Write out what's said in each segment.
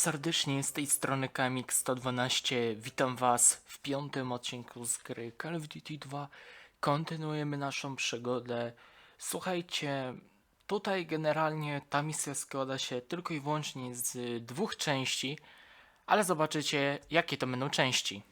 serdecznie z tej strony KMX112. Witam Was w piątym odcinku z gry Call of Duty 2. Kontynuujemy naszą przygodę. Słuchajcie, tutaj generalnie ta misja składa się tylko i wyłącznie z dwóch części, ale zobaczycie jakie to będą części.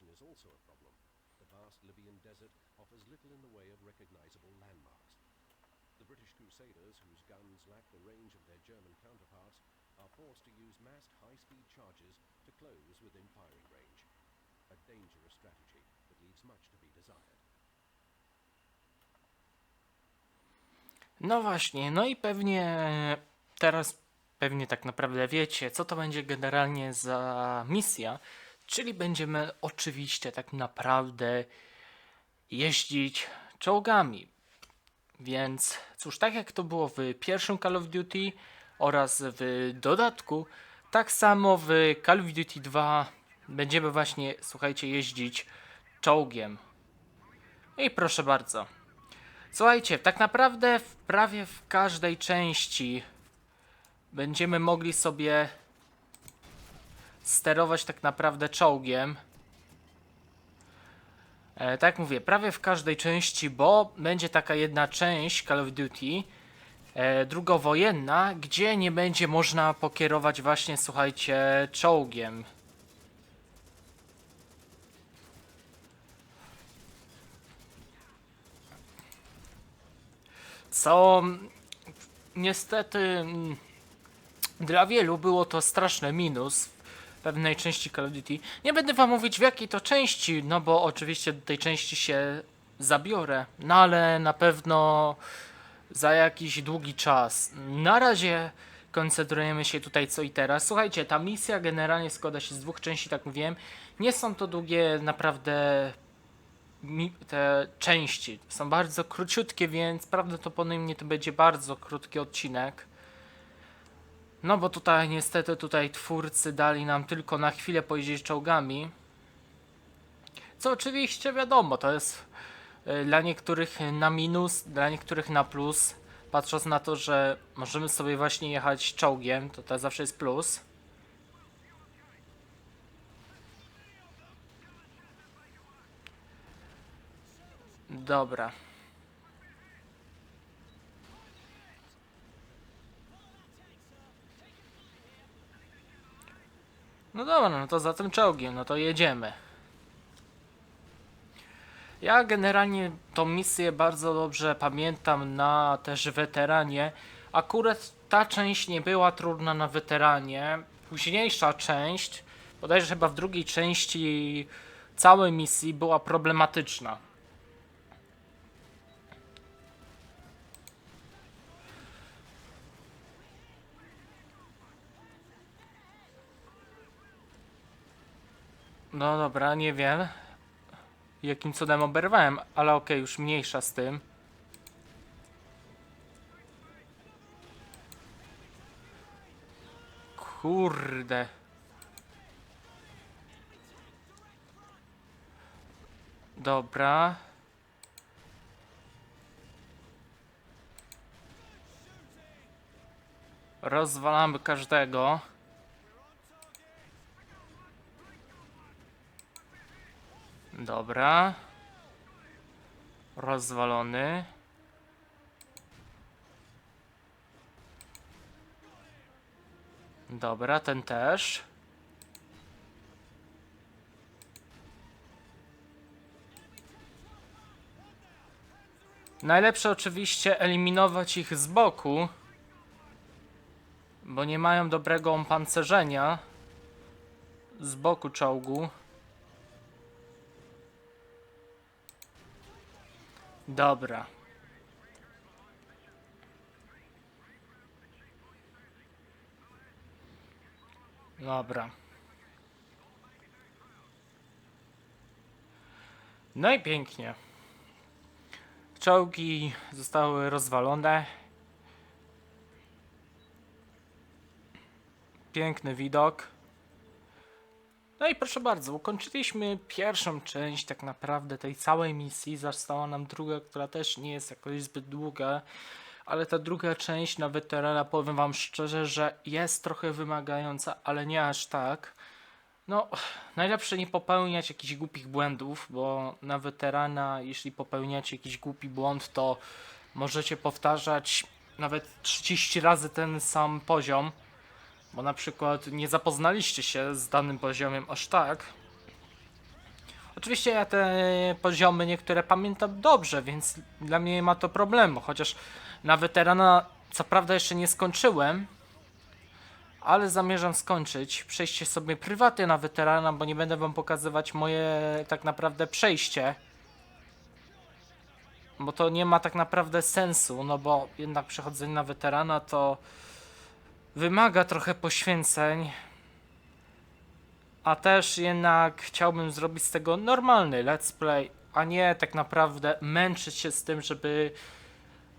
Navigation is also a problem. The vast Libyan desert offers little in the way of recognizable landmarks. The British Crusaders, whose guns lack the range of their German counterparts, are forced to use massed high-speed charges to close within firing range. A dangerous strategy that leaves much to be desired. No właśnie, no i pewnie teraz pewnie tak naprawdę wiecie, co to będzie generalnie za misja, czyli będziemy oczywiście tak naprawdę jeździć czołgami. Więc cóż, tak jak to było w pierwszym Call of Duty oraz w dodatku, tak samo w Call of Duty 2 będziemy właśnie, słuchajcie, jeździć czołgiem. I proszę bardzo. Słuchajcie, tak naprawdę w prawie w każdej części będziemy mogli sobie sterować tak naprawdę czołgiem. E, tak jak mówię, prawie w każdej części, bo będzie taka jedna część Call of Duty, e, drugowojenna, gdzie nie będzie można pokierować właśnie, słuchajcie, czołgiem. Co niestety mm, dla wielu było to straszny minus pewnej części Call of Duty. Nie będę wam mówić w jakiej to części, no bo oczywiście do tej części się zabiorę, no ale na pewno za jakiś długi czas. Na razie koncentrujemy się tutaj co i teraz. Słuchajcie, ta misja generalnie składa się z dwóch części, tak mówiłem. Nie są to długie naprawdę te części są bardzo króciutkie, więc prawdopodobnie to będzie bardzo krótki odcinek. No bo tutaj niestety tutaj twórcy dali nam tylko na chwilę pojeździć czołgami. Co oczywiście wiadomo, to jest y, dla niektórych na minus, dla niektórych na plus. Patrząc na to, że możemy sobie właśnie jechać czołgiem, to to zawsze jest plus. Dobra. No dobra, no to za tym czołgiem, no to jedziemy. Ja generalnie tą misję bardzo dobrze pamiętam na też weteranie. Akurat ta część nie była trudna na weteranie. Późniejsza część, bodajże chyba w drugiej części całej misji była problematyczna. No dobra, nie wiem. Jakim cudem oberwałem, ale okej, już mniejsza z tym. Kurde. Dobra. Rozwalamy każdego. Dobra. Rozwalony. Dobra, ten też. Najlepsze oczywiście eliminować ich z boku, bo nie mają dobrego opancerzenia z boku czołgu. Dobra. Dobra. No i pięknie. Czołgi zostały rozwalone. Piękny widok. No i proszę bardzo, ukończyliśmy pierwszą część tak naprawdę tej całej misji. Została nam druga, która też nie jest jakoś zbyt długa. Ale ta druga część na weterana, powiem wam szczerze, że jest trochę wymagająca, ale nie aż tak. No, najlepsze nie popełniać jakichś głupich błędów, bo na weterana, jeśli popełniacie jakiś głupi błąd, to możecie powtarzać nawet 30 razy ten sam poziom, bo na przykład nie zapoznaliście się z danym poziomem aż tak. Oczywiście ja te poziomy niektóre pamiętam dobrze, więc dla mnie nie ma to problemu, chociaż na weterana co prawda jeszcze nie skończyłem, ale zamierzam skończyć. Przejście sobie prywatnie na weterana, bo nie będę wam pokazywać moje tak naprawdę przejście. Bo to nie ma tak naprawdę sensu, no bo jednak przechodzenie na weterana to wymaga trochę poświęceń. A też jednak chciałbym zrobić z tego normalny let's play, a nie tak naprawdę męczyć się z tym, żeby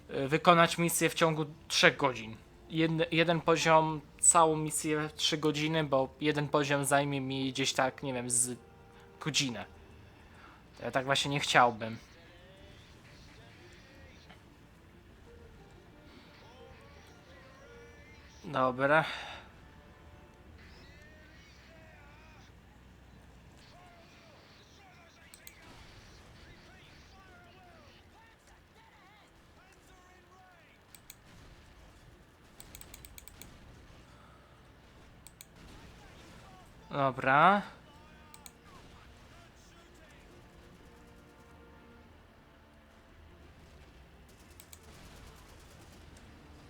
y, wykonać misję w ciągu 3 godzin. Jeden, jeden poziom, całą misję w 3 godziny, bo jeden poziom zajmie mi gdzieś tak, nie wiem, z godzinę. Ja tak właśnie nie chciałbym. Dobra. Dobra.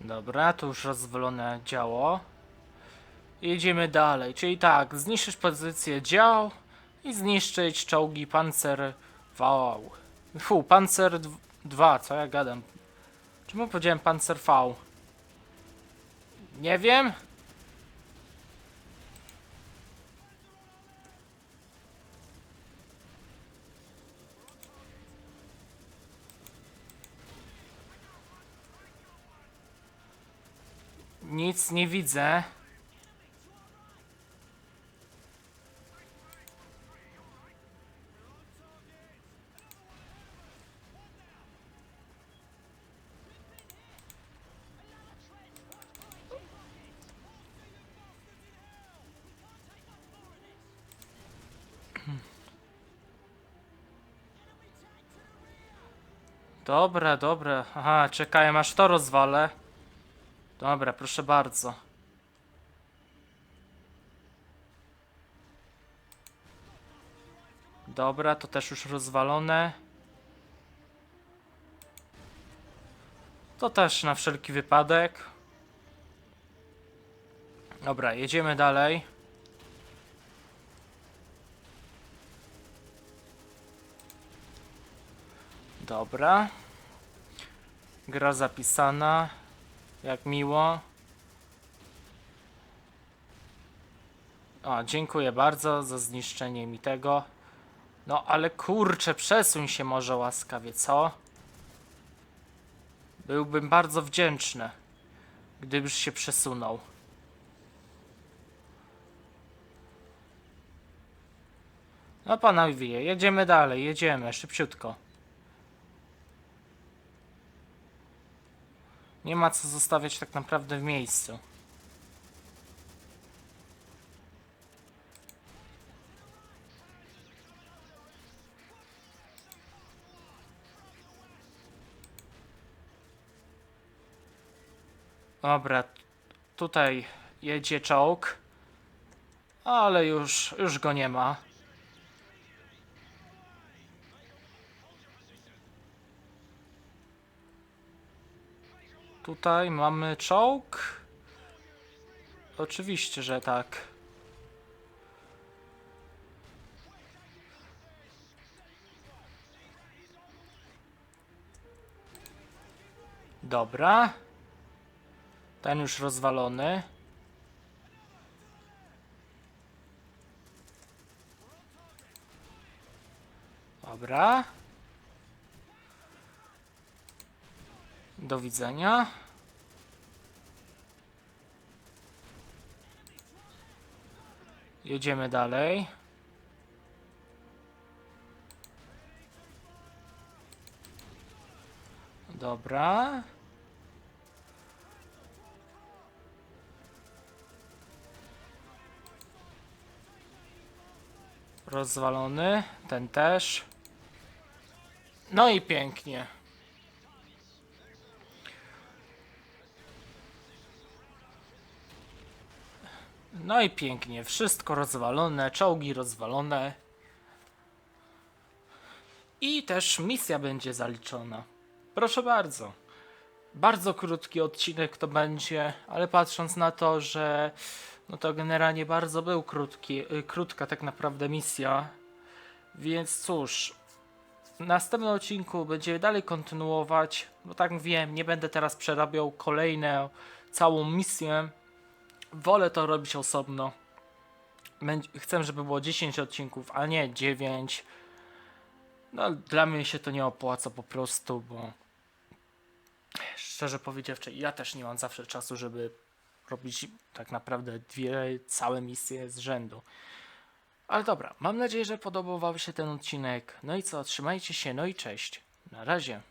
Dobra, to już rozwalone działo. Jedziemy dalej, czyli tak, zniszczyć pozycję dział i zniszczyć czołgi Panzer V. Fu, Panzer 2, co ja gadam? Czemu powiedziałem Panzer V? Nie wiem. Nic nie widzę. Dobra, dobra. Aha, czekałem aż to rozwalę. Dobra, proszę bardzo. Dobra, to też już rozwalone. To też na wszelki wypadek. Dobra, jedziemy dalej. Dobra. Gra zapisana. Jak miło. O, dziękuję bardzo za zniszczenie mi tego. No ale kurczę, przesuń się może łaskawie, co? Byłbym bardzo wdzięczny, gdybyś się przesunął. No panowie, jedziemy dalej, jedziemy, szybciutko. Nie ma co zostawiać tak naprawdę w miejscu. Dobra, tutaj jedzie czołg, ale już, już go nie ma. Tutaj mamy czołg. Oczywiście, że tak. Dobra. Ten już rozwalony. Dobra. Do widzenia. Jedziemy dalej. Dobra. Rozwalony, ten też. No i pięknie. No i pięknie, wszystko rozwalone, czołgi rozwalone. I też misja będzie zaliczona. Proszę bardzo. Bardzo krótki odcinek to będzie, ale patrząc na to, że no to generalnie bardzo był krótki, y, krótka tak naprawdę misja. Więc cóż, w następnym odcinku będziemy dalej kontynuować. Bo tak mówiłem, nie będę teraz przerabiał kolejne całą misję. Wolę to robić osobno. Chcę, żeby było 10 odcinków, a nie 9. No, dla mnie się to nie opłaca po prostu, bo szczerze powiedziawszy, ja też nie mam zawsze czasu, żeby robić tak naprawdę dwie całe misje z rzędu. Ale dobra, mam nadzieję, że podobał Wam się ten odcinek. No i co, trzymajcie się, no i cześć. Na razie.